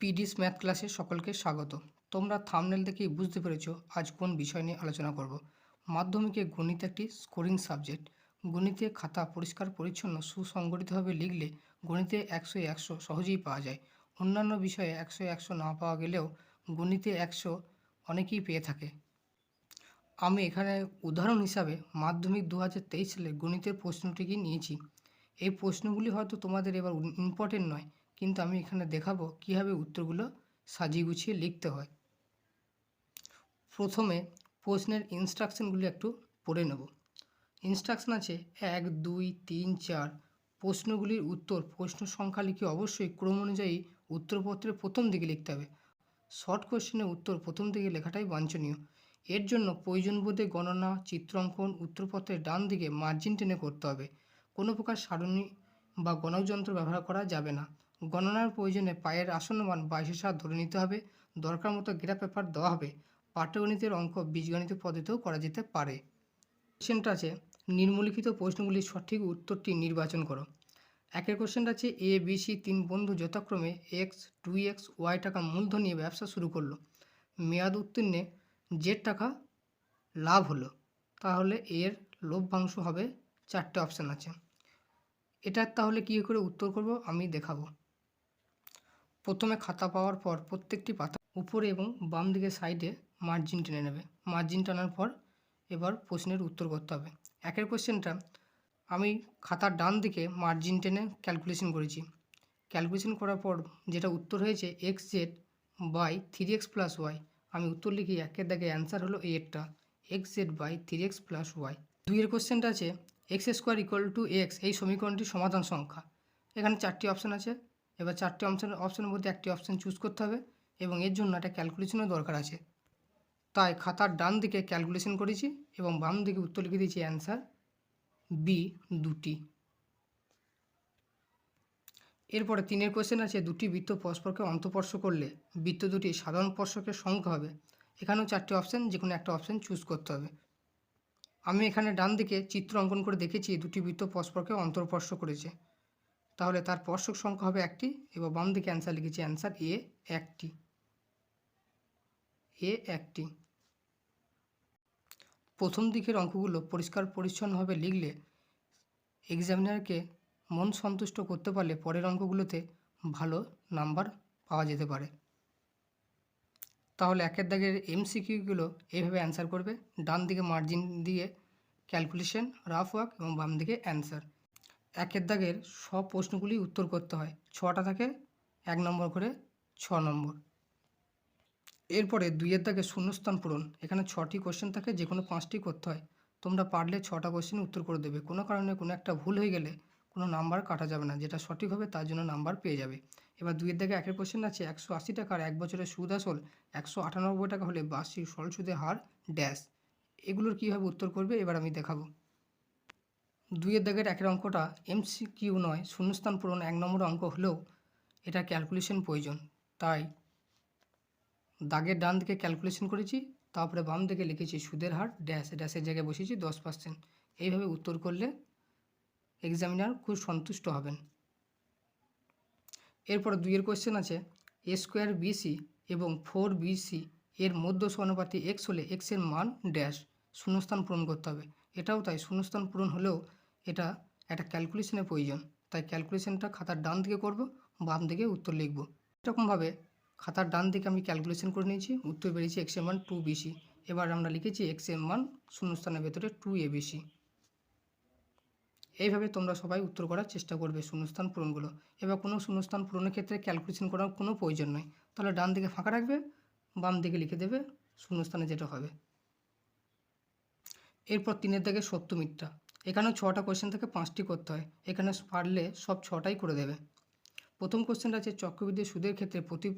পিডিস math ক্লাসে সকলকে স্বাগত। তোমরা থামনেল দেখেই বুঝতে পেরেছ আজ কোন বিষয় নিয়ে আলোচনা করব। মাধ্যমিকে গণিত একটি স্কোরিং সাবজেক্ট গণিতে খাতা পরিষ্কার, পরিচ্ছন্ন, সুসংগঠিতভাবে লিখলে গণিতে একশো একশো সহজেই পাওয়া যায়। অন্যান্য বিষয়ে একশো একশো না পাওয়া গেলেও গণিতে একশো অনেকেই পেয়ে থাকে। আমি এখানে উদাহরণ হিসাবে মাধ্যমিক দু হাজার তেইশ সালে গণিতের প্রশ্নটিকে নিয়েছি। এই প্রশ্নগুলি হয়তো তোমাদের এবার ইম্পর্টেন্ট নয়। কিন্তু আমি এখানে দেখাবো কীভাবে উত্তরগুলো সাজিয়ে গুছিয়ে লিখতে হয়। প্রথমে প্রশ্নের ইনস্ট্রাকশনগুলি একটু পড়ে নেব। ইনস্ট্রাকশন আছে এক, দুই, তিন, চার। প্রশ্নগুলির উত্তর, প্রশ্ন সংখ্যা লিখে অবশ্যই ক্রম অনুযায়ী উত্তরপত্রের প্রথম দিকে লিখতে হবে। শর্ট কোশ্চেনের উত্তর প্রথম দিকে লেখাটাই বাঞ্ছনীয়। এর জন্য প্রয়োজন বোধে গণনা, চিত্রাঙ্কন, উত্তরপত্রের ডান দিকে মার্জিন টেনে করতে হবে। কোনো প্রকার সারণী বা গণক যন্ত্র ব্যবহার করা যাবে না। গণনার প্রয়োজনে পায়ের আসন্ন মান বাইশের সাত ধরে নিতে হবে। দরকার মতো গ্রাফ পেপার দেওয়া হবে। পাঠ্যগণিতের অঙ্ক বীজগণিত পদ্ধতিতেও করা যেতে পারে। কোশ্চেনটা আছে, নিম্নলিখিত প্রশ্নগুলির সঠিক উত্তরটি নির্বাচন করো। একের কোশ্চেনটা আছে এ বি সি তিন বন্ধু যথাক্রমে এক্স টু এক্স ওয়াই টাকা মূলধন নিয়ে ব্যবসা শুরু করল। মেয়াদ উত্তীর্ণে জেড টাকা লাভ হলো। তাহলে এর লভ্যাংশ হবে চারটে অপশান আছে। এটার তাহলে কী করে উত্তর করব? আমি দেখাবো। প্রথমে খাতা পাওয়ার পর প্রত্যেকটি পাতা উপরে এবং বাম দিকে সাইডে মার্জিন টেনে নেবে। মার্জিন টানার পর এবার প্রশ্নের উত্তর করতে হবে। একের কোশ্চেনটা, আমি খাতার ডান দিকে মার্জিন টেনে ক্যালকুলেশন করেছি। ক্যালকুলেশন করার পর যেটা উত্তর হয়েছে x z by three x plus y. আমি উত্তর লিখি একের দাগে অ্যান্সার হলো এরটা x z by three x plus y. দুইয়ের কোশ্চেনটা আছে, x square equal to x, এই সমীকরণটির সমাধান সংখ্যা। এখানে চারটি অপশান আছে এবার চারটি অপশান অপশানের মধ্যে একটি অপশান চুজ করতে হবে এবং এর জন্য একটা ক্যালকুলেশনও দরকার আছে। তাই খাতার ডান দিকে ক্যালকুলেশন করেছি এবং বাম দিকে উত্তর লিখে দিয়েছি অ্যান্সার বি দুটি। এরপরে তিনের কোয়েশ্চেন আছে, দুটি বৃত্ত পরস্পরকে অন্তঃস্পর্শ করলে বৃত্ত দুটি সাধারণ স্পর্শকের সংখ্যা হবে। এখানেও চারটি অপশান যে কোনো একটা অপশান চুজ করতে হবে। আমি এখানে ডান দিকে চিত্র অঙ্কন করে দেখেছি, দুটি বৃত্ত পরস্পরকে অন্তর্পর্শ করেছে। তাহলে তার স্পর্শক সংখ্যা হবে একটি এবং বাম দিকে অ্যান্সার লিখেছি অ্যান্সার এ একটি। এ একটি। প্রথম দিকের অঙ্কগুলো পরিষ্কার পরিচ্ছন্নভাবে লিখলে এক্সামিনারকে মন সন্তুষ্ট করতে পারলে পরের অঙ্কগুলোতে ভালো নাম্বার পাওয়া যেতে পারে। তাহলে একের দাগের এমসিকিউগুলো এইভাবে অ্যান্সার করবে। ডান দিকে মার্জিন দিয়ে ক্যালকুলেশন রাফ ওয়ার্ক এবং বাম দিকে অ্যান্সার একের দাগের সব প্রশ্নগুলি উত্তর করতে হয়। ছটা থাকে, এক নম্বর করে ছ নম্বর। এরপরে দুইয়ের দাগে শূন্যস্থান পূরণ। এখানে ছটি কোশ্চেন থাকে যে কোনো পাঁচটি করতে হয়। তোমরা পারলে ছটা কোশ্চেন উত্তর করে দেবে। কোনো কারণে কোনো একটা ভুল হয়ে গেলে কোনো নাম্বার কাটা যাবে না। যেটা সঠিক হবে তার জন্য নাম্বার পেয়ে যাবে। এবার দুইয়ের দাগে একের কোশ্চেন আছে, একশো আশি টাকার এক বছরের সুদ আসল, একশো আটানব্বই টাকা হলে বার্ষিক সরল সুদের হার ড্যাশ এগুলোর কীভাবে উত্তর করবে এবার আমি দেখাবো। দুইয়ের দাগের একের অঙ্কটা এমসি কিউ নয়, শূন্যস্থান পূরণ এক নম্বর অঙ্ক হলেও এটা ক্যালকুলেশন প্রয়োজন। তাই দাগের ডান দিকে ক্যালকুলেশন করেছি, তারপরে বাম দিকে লিখেছি সুদের হার ড্যাশ ড্যাশের জায়গায় বসিয়েছি দশ পার্সেন্ট এইভাবে উত্তর করলে এক্সামিনার খুব সন্তুষ্ট হবেন। এরপর দুইয়ের কোয়েশ্চেন আছে এ স্কোয়ার বিসি এবং ফোর বিসি এর মধ্য সমানুপাতি এক্স হলে এক্সের মান ড্যাশ শূন্যস্থান পূরণ করতে হবে। এটাও তাই, শূন্যস্থান পূরণ হলেও এটা একটা ক্যালকুলেশনের প্রয়োজন। তাই ক্যালকুলেশনটা খাতার ডান দিকে করব, বাম দিকে উত্তর লিখব। এরকমভাবে খাতার ডান দিকে আমি ক্যালকুলেশন করে নিয়েছি, উত্তর বেরিয়েছি এক্সের মান টু বিসি এবার আমরা লিখেছি এক্সের মান শূন্যস্থানের ভেতরে টু এ বিসি এইভাবে তোমরা সবাই উত্তর করার চেষ্টা করবে শূন্যস্থান পূরণগুলো। এবার কোনো শূন্যস্থান পূরণের ক্ষেত্রে ক্যালকুলেশন করার কোনো প্রয়োজন নেই তাহলে ডান দিকে ফাঁকা রাখবে, বাম দিকে লিখে দেবে শূন্যস্থানে যেটা হবে। এরপর তিনের দাগে সত্য মিথ্যা। এখানেও ছটা কোয়েশ্চেন থেকে পাঁচটি করতে হয়। এখানে পারলে সব ছটাই করে দেবে। প্রথম কোশ্চেনটা আছে চক্রবৃদ্ধি সুদের ক্ষেত্রে প্রতি,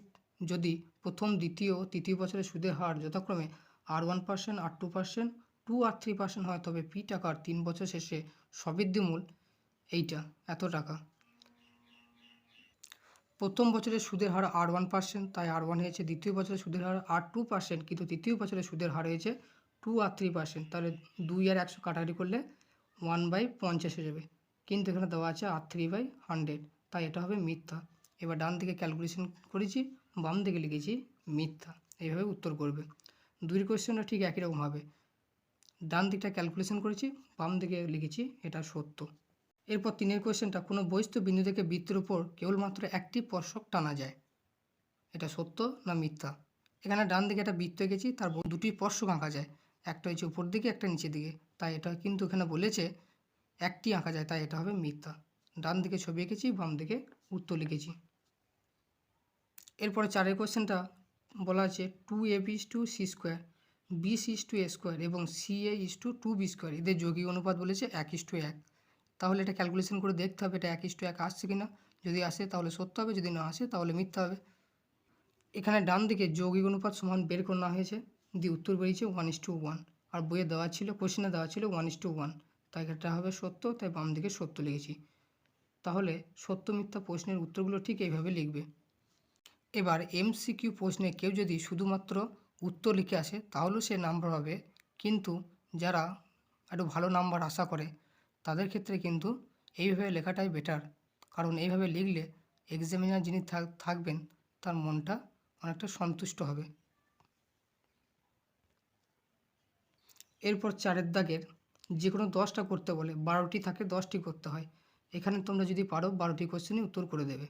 যদি প্রথম, দ্বিতীয়, তৃতীয় বছরের সুদের হার যথাক্রমে r one percent r two percent two r three percent হয়, তবে পি টাকার তিন বছর শেষে সবৃদ্ধিমূল এইটা, এত টাকা। প্রথম বছরের সুদের হার আর ওয়ান পার্সেন্ট তাই আর ওয়ান হয়েছে। দ্বিতীয় বছরের সুদের হার আর টু পার্সেন্ট কিন্তু তৃতীয় বছরের সুদের হার হয়েছে টু আর থ্রি পার্সেন্ট তাহলে দুই আর একশো কাটাকাটি করলে ওয়ান বাই পঞ্চাশ হয়ে যাবে। কিন্তু এখানে দেওয়া আছে আর থ্রি বাই হান্ড্রেড। তাই এটা হবে মিথ্যা। এবার ডান দিকে ক্যালকুলেশন করেছি, বাম দিকে লিখেছি মিথ্যা। এইভাবে উত্তর করবে। দুই কোয়েশ্চেনটা ঠিক একই রকম হবে। ডান দিকটা ক্যালকুলেশন করেছি, বাম দিকে লিখেছি এটা সত্য। এরপর তিনের কোয়েশ্চেনটা, কোনো বস্তু বিন্দু থেকে বৃত্তের উপর কেবলমাত্র একটি স্পর্শক টানা যায়। এটা সত্য না মিথ্যা? এখানে ডান দিকে একটা বৃত্ত এঁকেছি, তার দুটি স্পর্শক আঁকা যায়। একটা হচ্ছে উপর দিকে, একটা নিচের দিকে। তাই এটা কিন্তু এখানে বলেছে, একটি আঁকা যায়, তাই এটা হবে মিথ্যা। ডান দিকে ছবি এঁকেছি, বাম দিকে উত্তর লিখেছি। এরপরে চারের কোয়েশ্চেনটা বলা আছে, two A B is to C square, B C is to A square এবং C A is to two B square. এদের যৌগিক অনুপাত বলেছে এক ইস টু এক। তাহলে এটা ক্যালকুলেশন করে দেখতে হবে এটা এক ইস টু এক আসছে কি না যদি আসে তাহলে সত্য হবে, যদি না আসে তাহলে মিথ্যা হবে। এখানে ডান দিকে যৌগিক অনুপাত সমান বের করে হয়েছে। দিয়ে উত্তর বেরিয়েছে ওয়ান ইস টু ওয়ান আর বইয়ে দেওয়া ছিল কোশ্চেনে দেওয়া ছিল ওয়ান ইস টু ওয়ান তাই এটা হবে সত্য, তাই বাম দিকে সত্য লিখেছি। তাহলে সত্য মিথ্যা প্রশ্নের উত্তরগুলো ঠিক এইভাবে লিখবে। এবার এমসিকিউ প্রশ্নে কেউ যদি শুধুমাত্র উত্তর লিখে আসে তাহলেও সে নাম্বার পাবে কিন্তু যারা একটু ভালো নাম্বার আশা করে, তাদের ক্ষেত্রে কিন্তু এইভাবে লেখাটাই বেটার কারণ এইভাবে লিখলে এক্সামিনার যিনি থাক- থাকবেন, তার মনটা অনেকটা সন্তুষ্ট হবে। এরপর চারের দাগের যে কোনো দশটা করতে বলে বারোটি থাকে, দশটি করতে হয়। এখানে তোমরা যদি পারো বারোটি কোশ্চেনই উত্তর করে দেবে।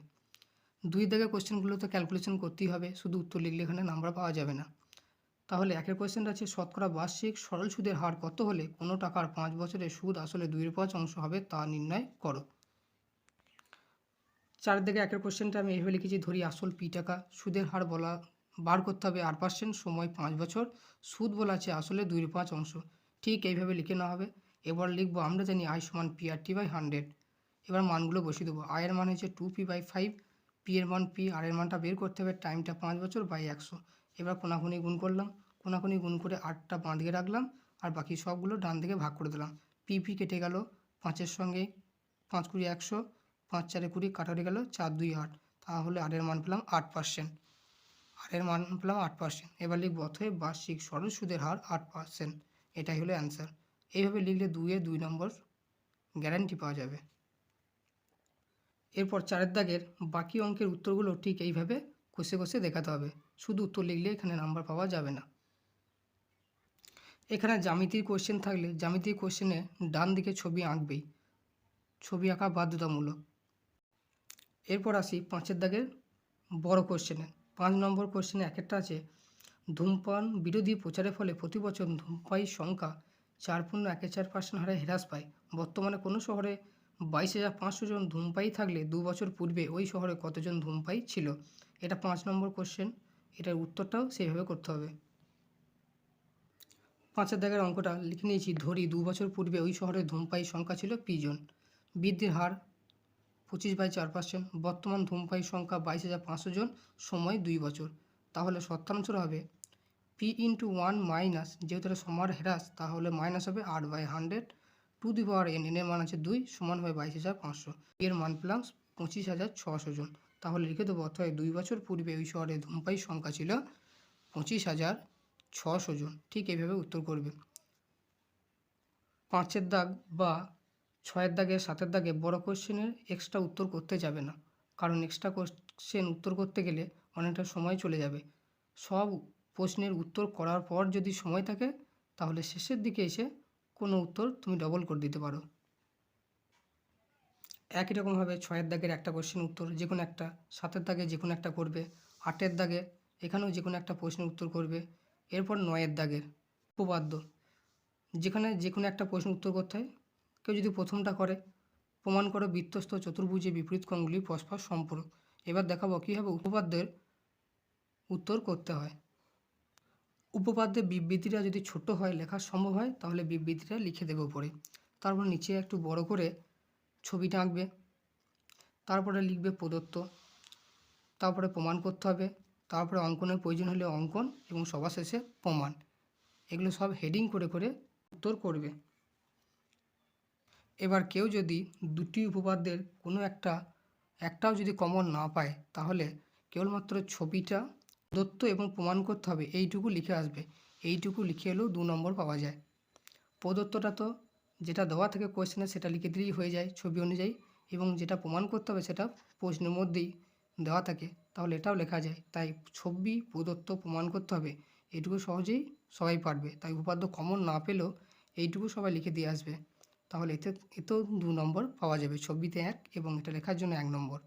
দুই দাগের কোশ্চেনগুলো তো ক্যালকুলেশন করতেই হবে, শুধু উত্তর লিখলে এখানে নাম্বার পাওয়া যাবে না। তাহলে একের কোশ্চেনটা আছে, শতকরা বার্ষিক সরল সুদের হার কত হলে কোনো টাকার পাঁচ বছরের সুদ আসলে দুইয়ের পাঁচ অংশ হবে তা নির্ণয় করো। চার দিকে একের কোশ্চেনটা আমি এইভাবে লিখেছি, ধরি আসল পি টাকা, সুদের হার বলা বার করতে হবে। আট পার্সেন্ট সময় পাঁচ বছর। সুদ বলা আছে আসলে দুই পাঁচ অংশ। ঠিক এইভাবে লিখে নেওয়া হবে। এবার লিখব, আমরা জানি আই সমান P R T by hundred এবার মানগুলো বসিয়ে দেবো। আয়ের মান হচ্ছে two P by five P এর মান পি আর এর মানটা বের করতে হবে টাইমটা পাঁচ বছর বাই একশো। এবার কোনাকুনি গুণ করলাম। কোনাকুনি গুণ করে আটটা বাঁ দিকে রাখলাম। আর বাকি সবগুলো ডান দিকে ভাগ করে দিলাম। পি পি কেটে গেল পাঁচের সঙ্গে পাঁচ কুড়ি একশো। পাঁচ চারে কুড়ি কাটারে গেল চার দুই আট। তাহলে আটের মান পেলাম আট পার্সেন্ট আটের মান পেলাম আট পার্সেন্ট এবার লিখব অথব বার্ষিক সরল সুদের হার আট পার্সেন্ট এটাই হলো অ্যান্সার এইভাবে লিখলে দুইয়ে দুই নম্বর গ্যারান্টি পাওয়া যাবে। এরপর চারের দাগের বাকি অঙ্কের উত্তরগুলো ঠিক এইভাবে কষে কষে দেখাতে হবে। শুধু উত্তর লিখলে এখানে নাম্বার পাওয়া যাবে না। এখানে জ্যামিতির কোশ্চেন থাকলে জ্যামিতির কোশ্চেনে ডান দিকে ছবি আঁকবেই। ছবি আঁকা বাধ্যতামূলক। এরপর আসি পাঁচের দাগের বড় কোশ্চেনে পাঁচ নম্বর কোশ্চেনে এক একটা আছে, ধূমপান বিরোধী প্রচারের ফলে প্রতি বছর ধূমপায়ীর সংখ্যা চার পূর্ণ একে চার পার্সেন্ট হারে হ্রাস পায়। বর্তমানে কোনো শহরে বাইশ হাজার পাঁচশো জন ধূমপায়ী থাকলে দু বছর পূর্বে ওই শহরে কতজন ধূমপায়ী ছিল? এটা পাঁচ নম্বর কোশ্চেন এটার উত্তরটাও সেইভাবে করতে হবে। পাঁচের দাগের অঙ্কটা লিখে নিয়েছি, ধরি দু বছর পূর্বে ওই শহরে ধূমপায়ীর সংখ্যা ছিল পি জন। বৃদ্ধির হার পঁচিশ বাই চার পার্সেন্ট বর্তমান ধূমপায়ীর সংখ্যা বাইশ হাজার পাঁচশো জন, সময় দুই বছর। তাহলে শতাংশটা হবে পি ইন্টু ওয়ান মাইনাস যেহেতু এটা সমার হ্রাস, তাহলে মাইনাস হবে আট by hundred to the power n এনের মান আছে দুই, সমান হবে বাইশ হাজার পাঁচশো। এর মান পেলাম পঁচিশ হাজার ছশো জন। তাহলে লিখে দেবো, অর্থাৎ দুই বছর পূর্বে ওই শহরে ধূমপায়ীর সংখ্যা ছিল পঁচিশ হাজার ছশো জন। ঠিক এইভাবে উত্তর করবে। পাঁচের দাগ বা ছয়ের দাগে সাতের দাগে বড় কোশ্চেনের এক্সট্রা উত্তর করতে যাবে না। কারণ এক্সট্রা কোশ্চেন উত্তর করতে গেলে অনেকটা সময় চলে যাবে। সব প্রশ্নের উত্তর করার পর যদি সময় থাকে, তাহলে শেষের দিকে এসে কোনো উত্তর তুমি ডবল করে দিতে পারো। একই রকমভাবে ছয়ের দাগের একটা কোশ্চেন উত্তর যে কোনো একটা, সাতের দাগে যে কোনো একটা করবে, আটের দাগে এখানেও যে কোনো একটা প্রশ্নের উত্তর করবে, এরপর নয়ের দাগের। উপপাদ্য, যেখানে যে কোনো একটা প্রশ্ন উত্তর করতে হয় কেউ যদি প্রথমটা করে, প্রমাণ করো বৃত্তস্থ চতুর্ভুজে বিপরীত কোণগুলি পরস্পর সম্পর্ক। এবার দেখাবো কীভাবে উপপাদ্যের উত্তর করতে হয়। উপপাদ্যের বিবৃতিটা যদি ছোট হয়, লেখা সম্ভব হয়, তাহলে বিবৃতিটা লিখে দেবে উপরে। তারপর নিচে একটু বড় করে ছবিটা আঁকবে। তারপরে লিখবে প্রদত্ত। তারপরে প্রমাণ করতে হবে। তারপরে অঙ্কনের প্রয়োজন হলে অঙ্কন এবং সবার শেষে প্রমাণ। এগুলো সব হেডিং করে করে উত্তর করবে। এবার কেউ যদি দুটি উপপাদ্যের কোনো একটা, একটাও যদি কমন না পায়, তাহলে কেবলমাত্র ছবিটা দত্ত এবং প্রমাণ করতে হবে, এইটুকু লিখে আসবে। এইটুকু লিখে এলেও দু নম্বর পাওয়া যায়। প্রদত্তটা তো যেটা দেওয়া থাকে কোয়েশ্চেনে সেটা লিখে দিলেই হয়ে যায় ছবি অনুযায়ী এবং যেটা প্রমাণ করতে হবে সেটা প্রশ্নের মধ্যেই দেওয়া থাকে, তাহলে এটাও লেখা যায়। তাই ছবি প্রদত্ত প্রমাণ করতে হবে, এইটুকু সহজেই সবাই পারবে। তাই উপপাদ্য কমন না পেলেও এইটুকু সবাই লিখে দিয়ে আসবে। তাহলে এতে, এতেও দু নম্বর পাওয়া যাবে ছবিতে এক এবং এটা লেখার জন্য এক নম্বর।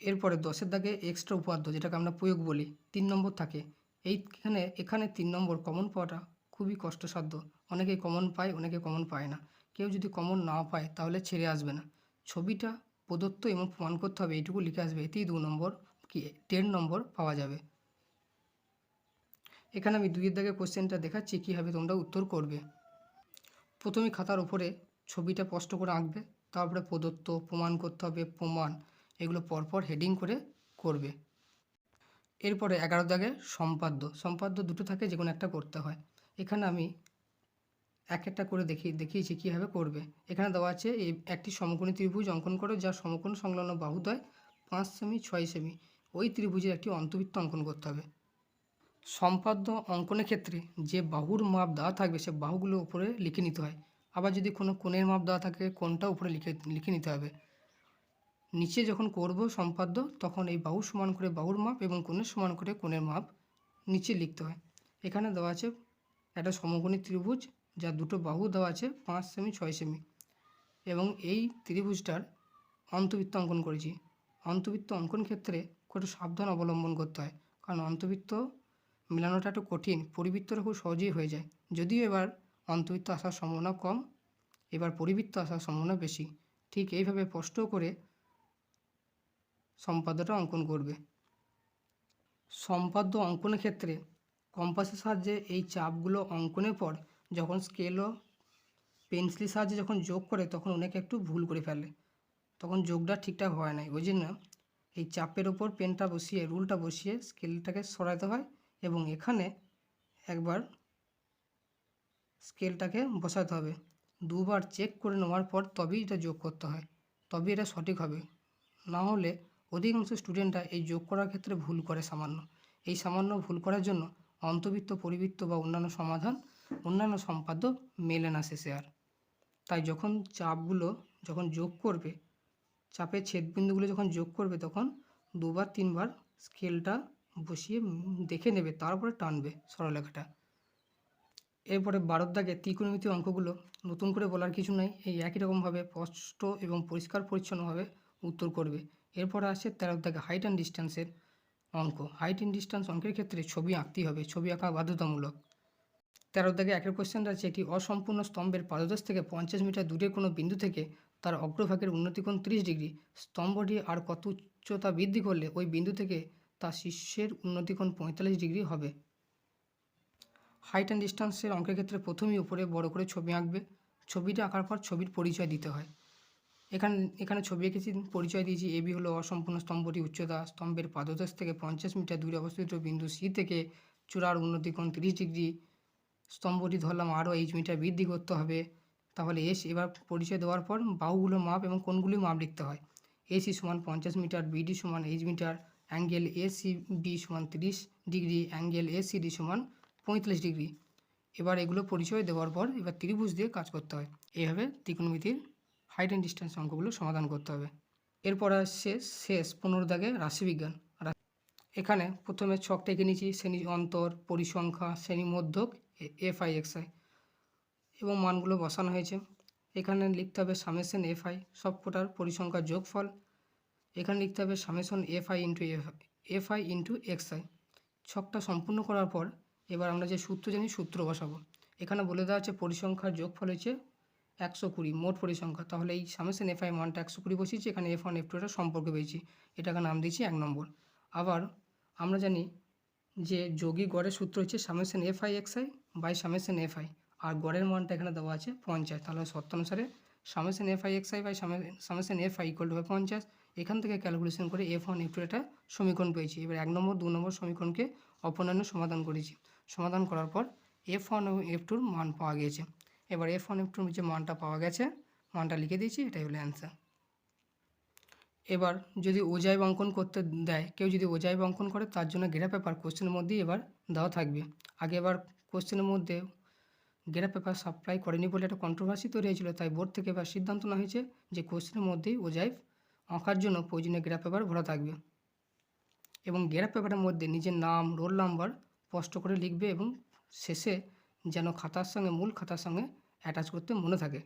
এরপরে দশের দাগে এক্সট্রা উপাদ্য যেটাকে আমরা প্রয়োগ বলি, তিন নম্বর থাকে। এইখানে, এখানে তিন নম্বর কমন পাওয়াটা খুবই কষ্টসাধ্য। অনেকে কমন পায়, অনেকে কমন পায় না। কেউ যদি কমন না পায়, তাহলে ছেড়ে আসবে না। ছবিটা প্রদত্ত এবং প্রমাণ করতে হবে, এইটুকু লিখে আসবে, এতেই দু নম্বর কি টেন নম্বর পাওয়া যাবে। এখানে আমি দুইয়ের দাগে কোশ্চেনটা দেখাচ্ছি, কীভাবে তোমরা উত্তর করবে। প্রথমে খাতার উপরে ছবিটা স্পষ্ট করে আঁকবে, তারপরে প্রদত্ত প্রমাণ করতে হবে, প্রমাণ এগুলো পরপর হেডিং করে করবে। এরপরে এগারো দাগে সম্পাদ্য সম্পাদ্য দুটো থাকে যে কোনো একটা করতে হয়। এখানে আমি এক একটা করে দেখি, দেখিয়েছি কীভাবে করবে। এখানে দেওয়া আছে, এই একটি সমকোণী ত্রিভুজ অঙ্কন করো যার সমকোণ সংলগ্ন বাহুদ্বয় পাঁচ সেমি, ছয় সেমি। ওই ত্রিভুজের একটি অন্তবৃত্ত অঙ্কন করতে হবে। সম্পাদ্য অঙ্কনের ক্ষেত্রে যে বাহুর মাপ দেওয়া থাকবে, সে বাহুগুলো উপরে লিখে নিতে হয়। আবার যদি কোনো কোণের মাপ দেওয়া থাকে কোনটা উপরে লিখে লিখে নিতে হবে। নিচে যখন করব সম্পাদ্য, তখন এই বাহু সমান করে বাহুর মাপ এবং কোণের সমান করে কোণের মাপ নিচে লিখতে হয়। এখানে দেওয়া আছে একটা সমকোণী ত্রিভুজ যা দুটো বাহু দেওয়া আছে, পাঁচ সেমি, ছয় সেমি। এবং এই ত্রিভুজটার অন্তবৃত্ত অঙ্কন করেছি। অন্তবৃত্ত অঙ্কন ক্ষেত্রে একটু সাবধান অবলম্বন করতে হয়। কারণ অন্তবৃত্ত মেলানোটা একটু কঠিন, পরিবৃত্তটা খুব সহজেই হয়ে যায়। যদিও এবার অন্তবৃত্ত আসার সম্ভাবনা কম, এবার পরিবৃত্ত আসার সম্ভাবনা বেশি। ঠিক এইভাবে স্পষ্ট করে সম্পাদ্যটা অঙ্কন করবে। সম্পাদ্য অঙ্কনের ক্ষেত্রে কম্পাসের সাহায্যে এই চাপগুলো অঙ্কনের পর যখন স্কেল ও পেন্সিলের সাহায্যে যখন যোগ করে, তখন অনেকে একটু ভুল করে ফেলে। তখন যোগটা ঠিকঠাক হয় না ওই জন্য এই চাপের ওপর পেনটা বসিয়ে রুলটা বসিয়ে স্কেলটাকে সরাতে হয়। এবং এখানে একবার স্কেলটাকে বসাতে হবে। দুবার চেক করে নেওয়ার পর তবেই এটা যোগ করতে হয়। তবেই এটা সঠিক হবে। না হলে অধিকাংশ স্টুডেন্টরা এই যোগ করার ক্ষেত্রে ভুল করে সামান্য। এই সামান্য ভুল করার জন্য অন্তবৃত্ত পরিবৃত্ত বা অন্যান্য সমাধান, অন্যান্য সম্পাদ্য মেলে না শেষে আর। তাই যখন চাপগুলো যখন যোগ করবে, চাপের ছেদবিন্দুগুলো যখন যোগ করবে, তখন দুবার, তিনবার স্কেলটা বসিয়ে দেখে নেবে, তারপরে টানবে সরলরেখাটা। এরপরে বারোর দাগে ত্রিকোণমিতি অঙ্কগুলো নতুন করে বলার কিছু নাই, এই একই রকমভাবে স্পষ্ট এবং পরিষ্কার পরিচ্ছন্নভাবে উত্তর করবে। এরপরে আসছে তেরোর দাগে হাইট অ্যান্ড ডিস্টেন্সের অঙ্ক। হাইট অ্যান্ড ডিস্টেন্স অঙ্কের ক্ষেত্রে ছবি আঁকতেই হবে, ছবি আঁকা বাধ্যতামূলক। তেরোর দাগে একের কোয়েশ্চেনটা আছে একটি অসম্পূর্ণ স্তম্ভের পাদদেশ থেকে পঞ্চাশ মিটার দূরের কোনো বিন্দু থেকে তার অগ্রভাগের উন্নতিকোণ ত্রিশ ডিগ্রি। স্তম্ভটি আর কত উচ্চতা বৃদ্ধি করলে ওই বিন্দু থেকে তার শীর্ষের উন্নতিকোণ পঁয়তাল্লিশ ডিগ্রি হবে। হাইট অ্যান্ড ডিস্টেন্সের অঙ্কের ক্ষেত্রে প্রথমেই উপরে বড় করে ছবি আঁকবে। ছবিটা আঁকার পর ছবির পরিচয় দিতে হয়। এখানে এখানে ছবি এঁকেছি, পরিচয় দিয়েছি। এবি হলো অসম্পূর্ণ স্তম্ভটি উচ্চতা। স্তম্ভের পাদদেশ থেকে পঞ্চাশ মিটার দূরে অবস্থিত বিন্দু সি থেকে চূড়ার উন্নতিকোণ তিরিশ ডিগ্রি। স্তম্ভটি ধরলাম আরও এইচ মিটার বৃদ্ধি করতে হবে। তাহলে এস এবার পরিচয় দেওয়ার পর বাহুগুলো মাপ এবং কোনগুলি মাপ লিখতে হয়। এসি সমান পঞ্চাশ মিটার বিডি সমান H metre angle AC B সমান তিরিশ degree, angle A C ACD সমান পঁয়তাল্লিশ ডিগ্রি। এবার এগুলো পরিচয় দেওয়ার পর এবার ত্রিভুজ দিয়ে কাজ করতে হয়। এইভাবে ত্রিকোণমিতির হাইট অ্যান্ড ডিস্টেন্স অঙ্কগুলো সমাধান করতে হবে। এরপর আসছে শেষ পনেরো দাগে রাশিবিজ্ঞান এখানে প্রথমে ছকটা এঁকে নিয়েছি শ্রেণি অন্তর, পরিসংখ্যা, শ্রেণি মধ্যক এফ আই, এক্স আই এবং মানগুলো বসানো হয়েছে। এখানে লিখতে হবে সামেশন এফ আই সব কোটার পরিসংখ্যার যোগফল এখানে লিখতে হবে summation F I into F F I into X I ছকটা সম্পূর্ণ করার পর এবার আমরা যে সূত্র জানি, সূত্র বসাবো। এখানে বলে দেওয়া আছে পরিসংখ্যার যোগফল হচ্ছে একশো কুড়ি, মোট পরিসংখ্যা। তাহলে এই সামেশন এফ আই মানটা একশো কুড়ি বসিয়েছি, এখানে এফ ওয়ান এফ টু এটা সম্পর্ক পেয়েছি। এটাকে নাম দিয়েছি এক নম্বর। আবার আমরা জানি যে যোগী গড়ের সূত্র হচ্ছে summation F I X I by summation F I আর গড়ের মানটা এখানে দেওয়া আছে পঞ্চাশ। তাহলে সত্যানুসারে summation F I X I by summation F I equal to পঞ্চাশ। এখান থেকে ক্যালকুলেশন করে এফ ওয়ান এফ টু এটা সমীকরণ পেয়েছি। এবার এক নম্বর, দু নম্বর সমীকরণকে অপনয়ন সমাধান করেছি। সমাধান করার পর এফ ওয়ান এবং এফ টুর মান পাওয়া গিয়েছে। এবার এফ ওয়ান এফ টুর যে মানটা পাওয়া গেছে। মানটা লিখে দিয়েছি, এটাই হলো অ্যান্সার এবার যদি ওজাইব অঙ্কন করতে দেয়, কেউ যদি ওজাইব অঙ্কন করে, তার জন্য গেরা পেপার কোশ্চেনের মধ্যেই এবার দেওয়া থাকবে। আগে এবার কোশ্চেনের মধ্যে গেরা পেপার সাপ্লাই করেনি বলে একটা কন্ট্রোভার্সি তৈরি হয়েছিল, তাই বোর্ড থেকে এবার সিদ্ধান্ত নেওয়া হয়েছে যে কোশ্চেনের মধ্যেই ওজাইব আঁকার জন্য প্রয়োজনীয় গ্রাফ পেপার ভরা থাকবে। এবং গ্রাফ পেপারের মধ্যে নিজের নাম রোল নাম্বার স্পষ্ট করে লিখবে এবং শেষে যেন খাতার সঙ্গে, মূল খাতার সঙ্গে অ্যাটাচ করতে মনে থাকে।